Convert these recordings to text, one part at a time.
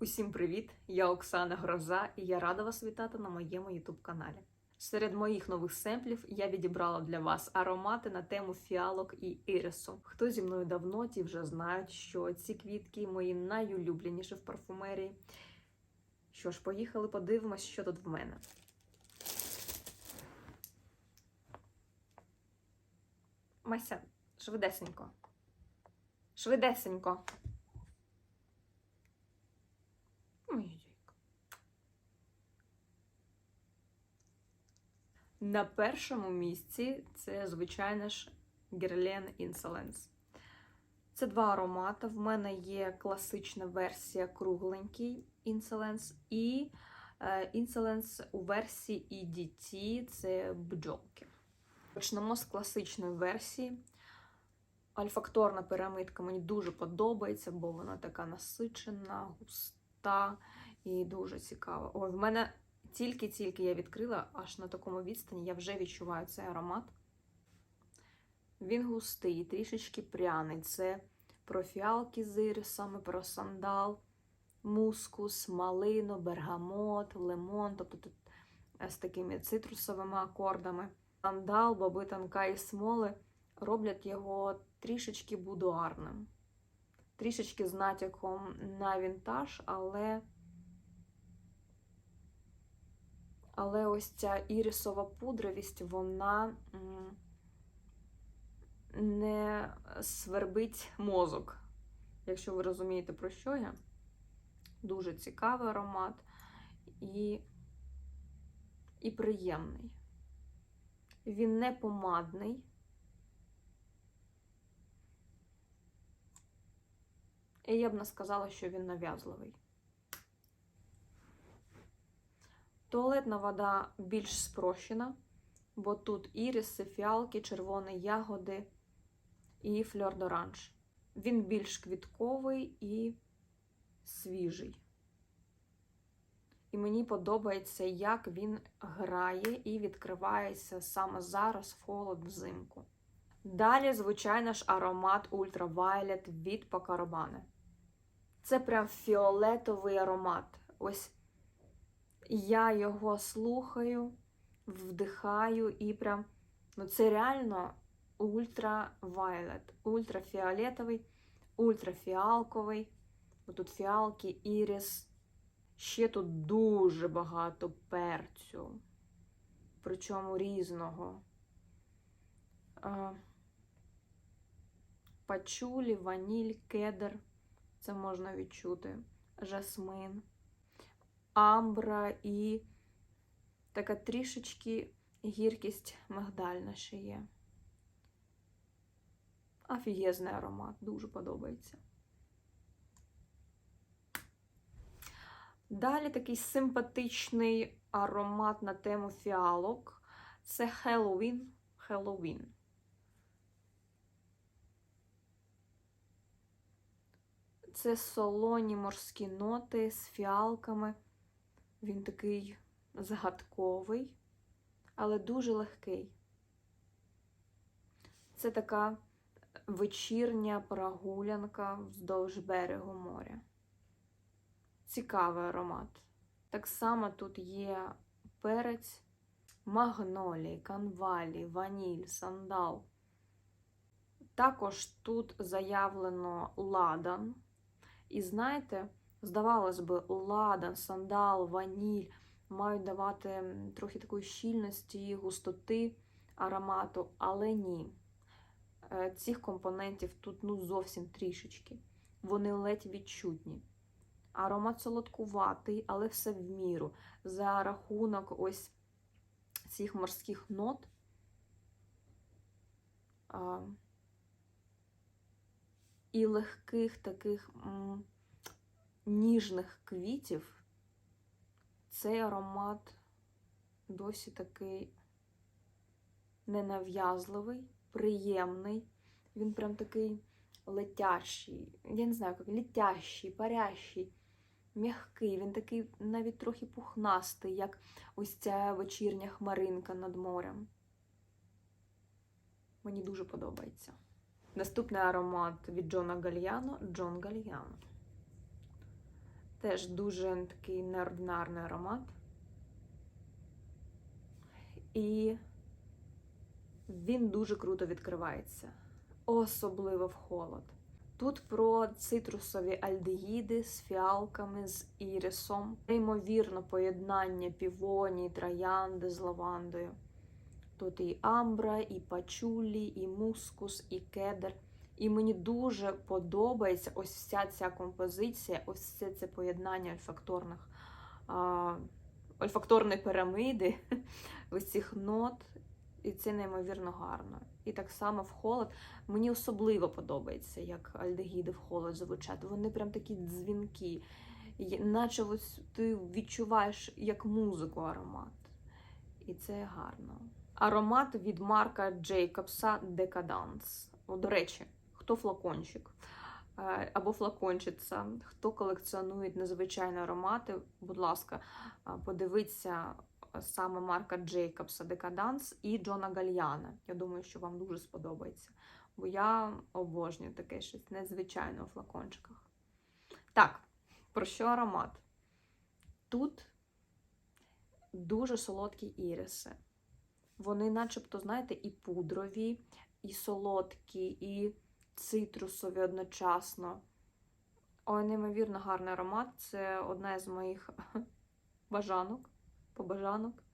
Усім привіт! Я Оксана Гроза і я рада вас вітати на моєму youtube каналі. Серед моїх нових семплів я відібрала для вас аромати на тему фіалок і ірису. Хто зі мною давно, ті вже знають, що ці квітки мої найулюбленіші в парфумерії. Що ж, поїхали, подивимось, що тут в мене. Мася, швидесенько. Швидесенько. На першому місці це, звичайно ж, Guerlain Insolence. Це два аромати. В мене є класична версія кругленький Insolence і е, Insolence у версії EDT це бджолки. Почнемо з класичної версії. Альфакторна пірамидка мені дуже подобається, бо вона така насичена, густа і дуже цікава. Ой, в мене тільки-тільки я відкрила, аж на такому відстані я вже відчуваю цей аромат. Він густий, трішечки пряний. Це про фіалки з ірисами, про сандал, мускус, малину, бергамот, лимон, тобто тут з такими цитрусовими акордами. Сандал, боби танка і смоли роблять його трішечки будуарним, трішечки з натяком на вінтаж, але але ось ця ірисова пудровість, вона не свербить мозок. Якщо ви розумієте, про що я. Дуже цікавий аромат і, і приємний. Він не помадний. І я б не сказала, що він нав'язливий. Туалетна вода більш спрощена, бо тут іриси, фіалки, червоні ягоди і фльор-доранж. Він більш квітковий і свіжий. І мені подобається, як він грає і відкривається саме зараз в холод взимку. Далі, звичайно ж, аромат Ultraviolet від Пакарабане. Це прям фіолетовий аромат. Ось я його слухаю, вдихаю і прям. Ну, це реально ультравайлет, ультрафіолетовий, ультрафіалковий. Тут фіалки, ірис. Ще тут дуже багато перцю, причому різного. Пачулі, ваніль, кедр. Це можна відчути. Жасмин, амбра і така трішечки гіркість мигдальна ще є. Офігезний аромат, дуже подобається. Далі такий симпатичний аромат на тему фіалок. Це Хеллоуін. Хеллоуін. Це солоні морські ноти з фіалками. Він такий загадковий, але дуже легкий. Це така вечірня прогулянка вздовж берегу моря. Цікавий аромат. Так само тут є перець, магнолій, канвалі, ваніль, сандал. Також тут заявлено ладан. І знаєте, здавалось би, ладан, сандал, ваніль мають давати трохи такої щільності, густоти аромату, але ні. Цих компонентів тут ну зовсім трішечки. Вони ледь відчутні. Аромат солодкуватий, але все в міру. За рахунок ось цих морських нот. І легких таких ніжних квітів, цей аромат досі такий ненав'язливий, приємний. Він прям такий летящий, я не знаю, як літящий, парящий, м'який, він такий навіть трохи пухнастий, як ось ця вечірня хмаринка над морем. Мені дуже подобається. Наступний аромат від Джона Гальяно Джон Гальяно. Теж дуже такий неординарний аромат. І він дуже круто відкривається, особливо в холод. Тут про цитрусові альдегіди з фіалками, з ірисом, неймовірно поєднання півонії, троянди з лавандою. Тут і амбра, і пачулі, і мускус, і кедр. І мені дуже подобається ось вся ця композиція, ось все це поєднання ольфакторних, а, ольфакторної пірамиди, ось цих нот. І це неймовірно гарно. І так само в холод. Мені особливо подобається, як альдегіди в холод звучать. Вони прям такі дзвінки, наче ось ти відчуваєш як музику аромат. І це гарно. Аромат від Марка Джейкобса. О, До речі, хто флакончик е, або флакончиця, хто колекціонує незвичайні аромати, будь ласка, е, подивіться саме Марка Джейкобса Декаданс і Джона Гальяна. Я думаю, що вам дуже сподобається. Бо я обожнюю таке щось незвичайне у флакончиках. Так, про що аромат? Тут дуже солодкі іриси. Вони, начебто, знаєте, і пудрові, і солодкі, і цитрусові одночасно. Ой, неймовірно гарний аромат. Це одна з моїх бажанок побажанок.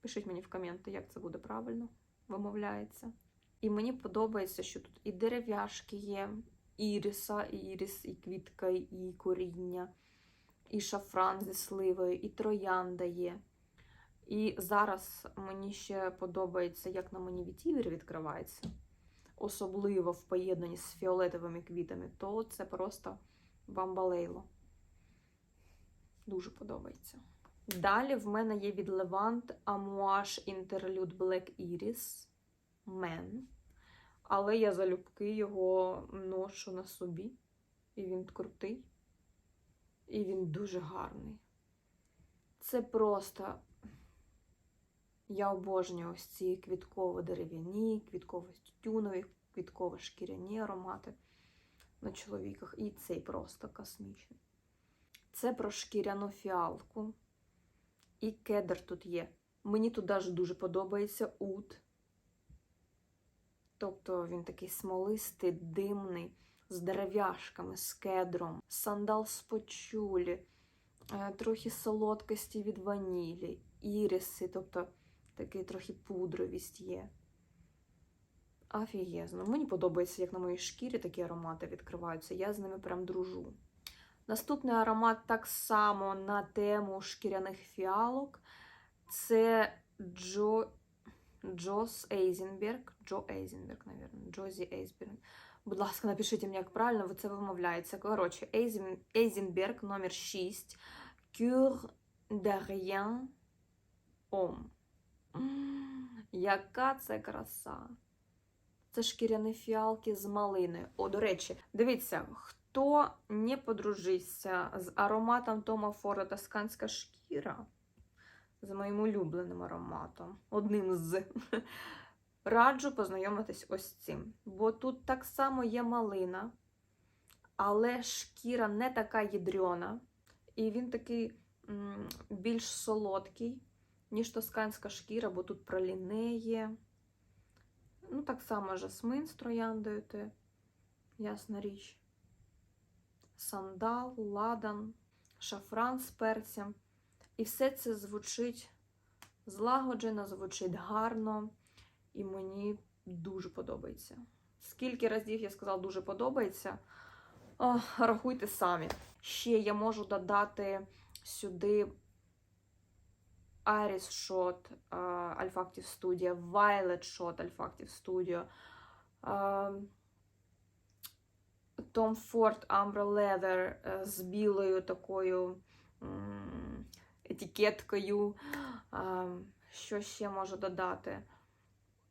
Пишіть мені в коменти, як це буде правильно вимовляється. І мені подобається, що тут і дерев'яшки є, іріса, і іріс, і квітка, і коріння, і шафран зі сливою, і троянда є. І зараз мені ще подобається, як на мені вітівер відкривається, особливо в поєднанні з фіолетовими квітами, то це просто бамбалейло. Дуже подобається. Далі в мене є від Levant Amouage Interlude Black Iris Men. Але я залюбки його ношу на собі. І він крутий. І він дуже гарний. Це просто. Я обожнюю ось ці квітково-дерев'яні, квітково-тютюнові, квітково-шкіряні аромати на чоловіках. І цей просто космічний. Це про шкіряну фіалку. І кедр тут є. Мені тут даже дуже подобається ут. Тобто він такий смолистий, димний, з дерев'яшками, з кедром, сандал з почулі, е, трохи солодкості від ванілі, іріси, тобто такий трохи пудровість є. Офігезно. Мені подобається, як на моїй шкірі такі аромати відкриваються. Я з ними прям дружу. Наступний аромат так само на тему шкіряних фіалок. Це Джо... Джос Ейзенберг. Джо Ейзенберг, мабуть. Джозі Ейзенберг. Будь ласка, напишіть мені, як правильно це вимовляється. Коротше, Ейзен... Ейзенберг номер 6. Cure de rien homme. Яка це краса! Це шкіряні фіалки з малиною. О, до речі, дивіться, хто не подружився з ароматом Тома Форда Тосканська шкіра, з моїм улюбленим ароматом, одним з. Раджу познайомитись ось цим. Бо тут так само є малина, але шкіра не така ядрена, і він такий м більш солодкий, ніж тосканська шкіра, бо тут праліне є. Ну, так само жасмин з трояндою, те, ясна річ. Сандал, ладан, шафран з перцем. І все це звучить злагоджено, звучить гарно, і мені дуже подобається. Скільки разів я сказала, дуже подобається, О, рахуйте самі. Ще я можу додати сюди Iris Shot Alfactive Studio, Violet Shot Alfactive Studio, Tom Ford Umbra Leather е, з білою такою етикеткою. Що ще можу додати?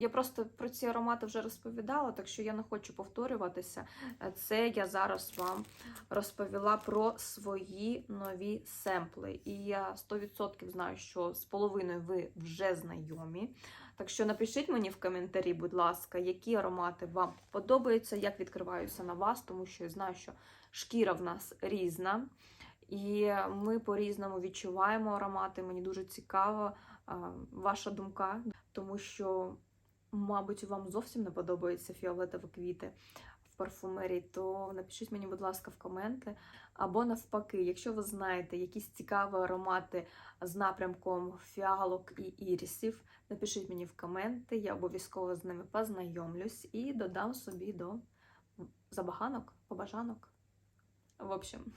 Я просто про ці аромати вже розповідала, так що я не хочу повторюватися. Е, Це я зараз вам розповіла про свої нові семпли. І я 100% знаю, що з половиною ви вже знайомі. Так що напишіть мені в коментарі, будь ласка, які аромати вам подобаються, як відкриваюся на вас, тому що я знаю, що шкіра в нас різна. І ми по-різному відчуваємо аромати. Мені дуже цікава ваша думка, тому що, мабуть, вам зовсім не подобаються фіолетові квіти в парфумерії, то напишіть мені, будь ласка, в коменти. Або навпаки, якщо ви знаєте якісь цікаві аромати з напрямком фіалок і ірісів, напишіть мені в коменти, я обов'язково з ними познайомлюсь і додам собі до забаганок, побажанок. В общем,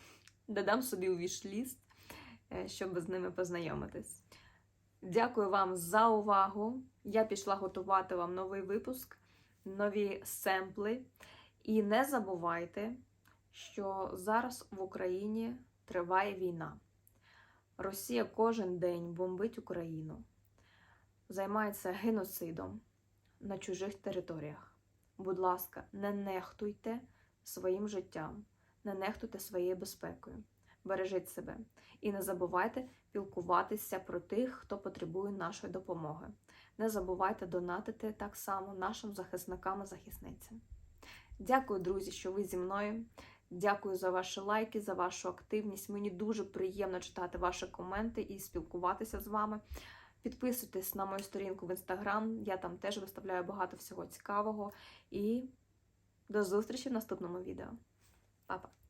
додам собі у вішліст, е, щоб з ними познайомитись. Дякую вам за увагу. Я пішла готувати вам новий випуск, нові семпли. І не забувайте, що зараз в Україні триває війна. Росія кожен день бомбить Україну, займається геноцидом на чужих територіях. Будь ласка, не нехтуйте своїм життям, не нехтуйте своєю безпекою. Бережіть себе і не забувайте пілкуватися про тих, хто потребує нашої допомоги. Не забувайте донатити так само нашим захисникам і захисницям. Дякую, друзі, що ви зі мною. Дякую за ваші лайки, за вашу активність. Мені дуже приємно читати ваші коменти і спілкуватися з вами. Підписуйтесь на мою сторінку в інстаграм, я там теж виставляю багато всього цікавого. І до зустрічі в наступному відео. Па-па!